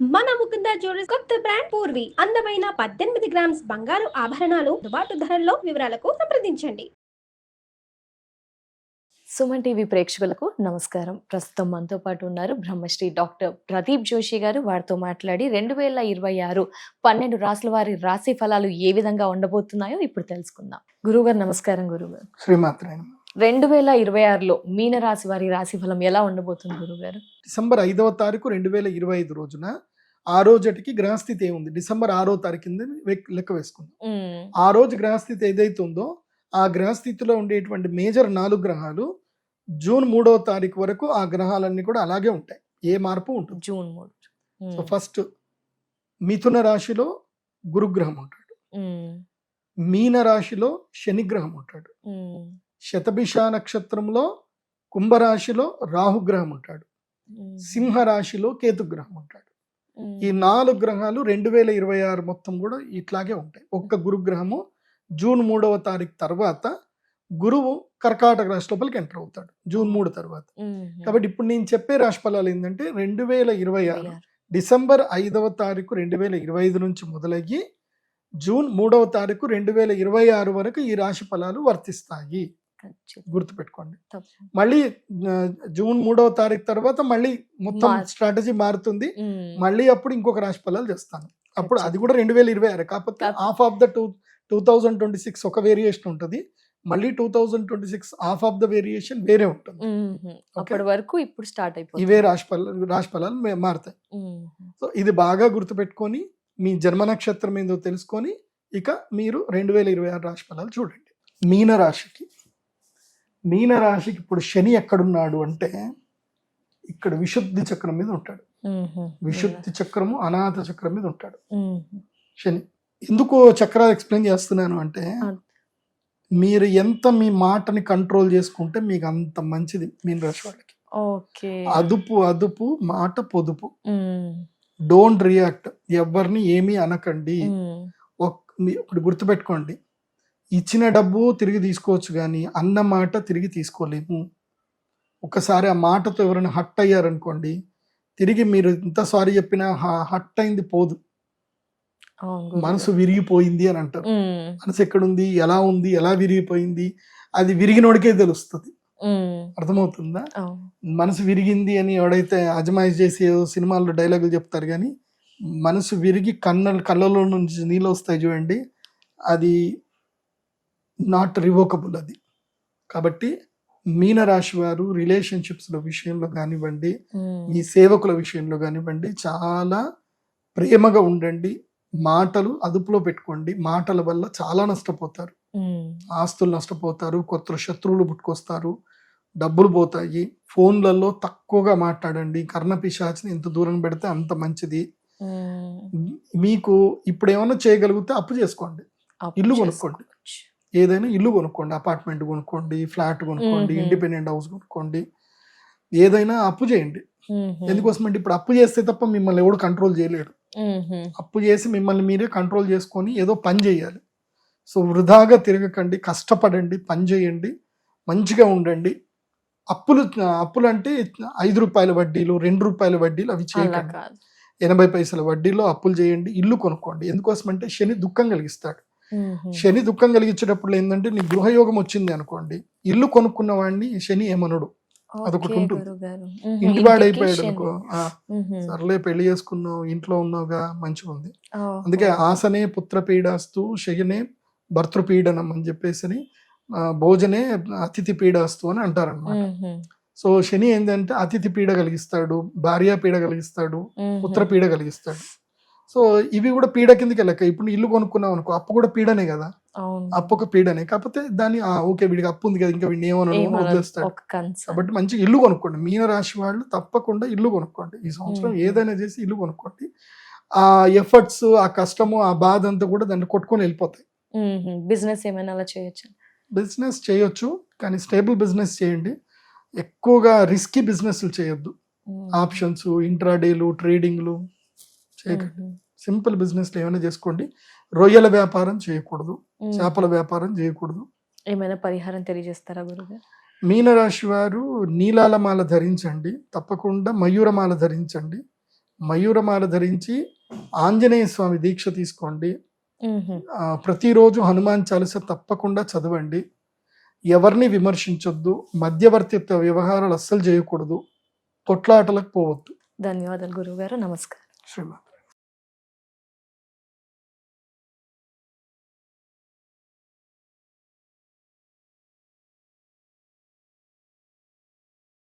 మన ముకుంద జ్యువెలర్స్ కొత్త బ్రాండ్ పూర్వి. అందమైన పద్దెనిమిది గ్రామ్స్ బంగారు ఆభరణాలు దుబాటు ధరల్లో వివరాలకు సంప్రదించండి. సుమన్ టీవీ ప్రేక్షకులకు నమస్కారం. ప్రస్తుతం మనతో పాటు ఉన్నారు బ్రహ్మశ్రీ డాక్టర్ ప్రదీప్ జోషి గారు. వారితో మాట్లాడి రెండు వేల ఇరవై ఆరు పన్నెండు రాసుల వారి రాశి ఫలాలు ఏ విధంగా ఉండబోతున్నాయో ఇప్పుడు తెలుసుకుందాం. గురువుగారు నమస్కారం గురువుగారు. శ్రీమాత్రే నమః. రెండు వేల ఇరవై ఆరులో మీన రాశి వారి రాశి ఫలం ఎలా ఉండబోతుంది గురువుగారు డిసెంబర్ ఐదవ తారీఖు రెండు వేల ఇరవై ఐదు రోజున ఆ రోజుటికి గ్రహస్థితి ఏముంది? డిసెంబర్ ఆరో తారీఖు కింద లెక్క వేసుకుందాం. ఆ రోజు గ్రహస్థితి ఏదైతే ఉందో ఆ గ్రహస్థితిలో ఉండేటువంటి మేజర్ నాలుగు గ్రహాలు జూన్ మూడవ తారీఖు వరకు ఆ గ్రహాలన్నీ కూడా అలాగే ఉంటాయి. ఏ మార్పు ఉంటుంది జూన్ మూడు. సో ఫస్ట్ మిథున రాశిలో గురుగ్రహం ఉంటాడు. మీన రాశిలో శనిగ్రహం ఉంటాడు. శతభిష నక్షత్రంలో కుంభరాశిలో రాహుగ్రహం ఉంటాడు. ఉమ్, సింహ రాశిలో కేతుగ్రహం ఉంటాడు. ఈ నాలుగు గ్రహాలు రెండు వేల ఇరవై ఆరు మొత్తం కూడా ఇట్లాగే ఉంటాయి. ఒక్క గురుగ్రహము జూన్ మూడవ తారీఖు తర్వాత గురువు కర్కాటక రాశి లోపలికి ఎంటర్ అవుతాడు జూన్ మూడు తర్వాత. కాబట్టి ఇప్పుడు నేను చెప్పే రాశి ఫలాలు ఏంటంటే రెండు వేల ఇరవై ఆరు. డిసెంబర్ ఐదవ తారీఖు రెండు వేల ఇరవై ఐదు నుంచి మొదలయ్యి జూన్ మూడవ తారీఖు రెండు వేల ఇరవై ఆరు వరకు ఈ రాశి ఫలాలు వర్తిస్తాయి. గుర్తుపెట్టుకోండి. మళ్ళీ జూన్ మూడవ తారీఖు తర్వాత మళ్ళీ మొత్తం స్ట్రాటజీ మారుతుంది. మళ్ళీ అప్పుడు ఇంకొక రాశి ఫలాలు చేస్తాను అప్పుడు. అది కూడా రెండు వేల ఇరవై ఆరు. కాకపోతే half of the two two thousand twenty six ఒక వేరియేషన్ ఉంటుంది. మళ్ళీ two thousand twenty six half of the variation వేరే ఉంటుంది. అప్పటి వరకు ఇప్పుడు స్టార్ట్ అయిపోతుంది. ఇవే రాశి ఫలాలు రాశి ఫలాలు మారుతాయి. సో ఇది బాగా గుర్తుపెట్టుకొని మీ జన్మ నక్షత్రం ఏందో తెలుసుకొని ఇక మీరు రెండు వేల ఇరవై ఆరు రాశి ఫలాలు చూడండి. మీన రాశికి మీన రాశికి ఇప్పుడు శని ఎక్కడున్నాడు అంటే ఇక్కడ విశుద్ధి చక్రం మీద ఉంటాడు. విశుద్ధి చక్రము అనాథ చక్రం మీద ఉంటాడు. శని. ఎందుకు చక్రాలు ఎక్స్ప్లెయిన్ చేస్తున్నాను అంటే. మీరు ఎంత మీ మాటని కంట్రోల్ చేసుకుంటే మీకు అంత మంచిది మీన రాశి వాళ్ళకి. ఓకే. అదుపు అదుపు మాట పొదుపు. డోంట్ రియాక్ట్ ఎవరిని ఏమీ అనకండి. ఒకటి గుర్తుపెట్టుకోండి. ఇచ్చిన డబ్బు తిరిగి తీసుకోవచ్చు కానీ అన్న మాట తిరిగి తీసుకోలేము. ఒకసారి ఆ మాటతో ఎవరైనా హట్ అయ్యారనుకోండి తిరిగి మీరు ఎంత సారీ చెప్పినా హట్ అయింది పోదు. మనసు. విరిగిపోయింది అని అంటారు. మనసు ఎక్కడుంది ఎలా ఉంది ఎలా విరిగిపోయింది అది విరిగినోడికే తెలుస్తుంది. అర్థమవుతుందా. మనసు విరిగింది అని ఎవడైతే అజమాయిష్ చేసి సినిమాల్లో డైలాగులు చెప్తారు కానీ మనసు విరిగి కన్న కళ్ళలో నుంచి నీళ్ళు వస్తాయి చూడండి అది నాట్ రివోకబుల్ అది. కాబట్టి మీన రాశి వారు రిలేషన్షిప్స్ల విషయంలో కానివ్వండి మీ సేవకుల విషయంలో కానివ్వండి చాలా ప్రేమగా ఉండండి మాటలు అదుపులో పెట్టుకోండి మాటల వల్ల చాలా నష్టపోతారు. ఆస్తులు నష్టపోతారు కొత్త శత్రువులు పుట్టుకొస్తారు డబ్బులు పోతాయి ఫోన్లలో తక్కువగా మాట్లాడండి కర్ణ పిశాచిని ఎంత దూరం పెడితే అంత మంచిది. మీకు ఇప్పుడు ఏమైనా చేయగలిగితే అప్పు చేసుకోండి. ఇల్లు కొనుక్కోండి. ఏదైనా ఇల్లు కొనుక్కోండి అపార్ట్మెంట్ కొనుక్కోండి ఫ్లాట్ కొనుక్కోండి. ఇండిపెండెంట్ హౌస్ కొనుక్కోండి. ఏదైనా అప్పు చేయండి. ఎందుకోసం అంటే ఇప్పుడు అప్పు చేస్తే తప్ప మిమ్మల్ని ఎవడు కంట్రోల్ చేయలేడు. అప్పు చేసి మిమ్మల్ని మీరే కంట్రోల్ చేసుకొని ఏదో పని చేయాలి. సో వృధాగా తిరగకండి కష్టపడండి పని చేయండి మంచిగా ఉండండి. అప్పులు అప్పులు అంటే ఐదు రూపాయల వడ్డీలు రెండు రూపాయల వడ్డీలు అవి చేయకండి. ఎనభై పైసల వడ్డీలో అప్పులు చేయండి ఇల్లు కొనుక్కోండి. ఎందుకోసం అంటే శని దుఃఖం కలిగిస్తాడు. శని దుఃఖం కలిగించేటప్పుడు ఏంటంటే నీ గృహయోగం వచ్చింది అనుకోండి. ఇల్లు కొనుక్కున్న వాడిని శని ఏమనుడు. అదొకటి ఉంటుంది. ఇంటి వాడైపోయాడు. అనుకో. సర్లే పెళ్ళి చేసుకున్నావు ఇంట్లో ఉన్నావుగా మంచిగా ఉంది. అందుకే ఆసనే పుత్రపీడాస్తు శయనే భర్తృపీడనం అని చెప్పేసి భోజనే అతిథి పీడాస్తు అని అంటారనమాట సో శని ఏంటంటే అతిథి పీడ కలిగిస్తాడు భార్య పీడ కలిగిస్తాడు పుత్ర పీడ కలిగిస్తాడు. సో ఇవి కూడా పీడ కిందకి లెక్క. ఇప్పుడు ఇల్లు కొనుక్కున్నావు అనుకో అప్పు కూడా పీడనే కదా. అప్పు ఒక పీడనే. కాకపోతే దాన్ని ఓకే వీడికి అప్పు ఉంది కదా ఇంకా వీడిని ఏమనదు, వదిలేస్తాడు. కాబట్టి మంచి ఇల్లు కొనుక్కోండి. మీన రాశి వాళ్ళు తప్పకుండా ఇల్లు కొనుక్కోండి. ఈ సంవత్సరం. ఏదైనా చేసి ఇల్లు కొనుక్కోండి. ఆ ఎఫర్ట్స్ ఆ కష్టము ఆ బాధ అంతా కూడా దాన్ని కొట్టుకొని వెళ్ళిపోతాయి. బిజినెస్ ఏమైనా అలా చేయొచ్చు? బిజినెస్ చేయొచ్చు కానీ స్టేబుల్ బిజినెస్ చేయండి. ఎక్కువగా రిస్కీ బిజినెస్లు చేయొద్దు. ఆప్షన్స్ ఇంట్రాడేలు ట్రేడింగ్లు చేయకండి. సింపుల్ బిజినెస్లు ఏమైనా చేసుకోండి. రొయ్యల వ్యాపారం చేయకూడదు. చేపల వ్యాపారం చేయకూడదు. ఏమైనా పరిహారం తెలియజేస్తారా గురుగారు? మీనరాశి వారు నీలాలమాల ధరించండి. తప్పకుండా మయూరమాల ధరించండి. మయూరమాల ధరించి ఆంజనేయ స్వామి దీక్ష తీసుకోండి. ప్రతిరోజు హనుమాన్ చాలీస తప్పకుండా చదవండి. ఎవరిని విమర్శించొద్దు. మధ్యవర్తిత్వ వ్యవహారాలు అస్సలు చేయకూడదు. కొట్లాటలకు పోవద్దు. ధన్యవాదాలు గురువు గారు నమస్కారం. శ్రీమా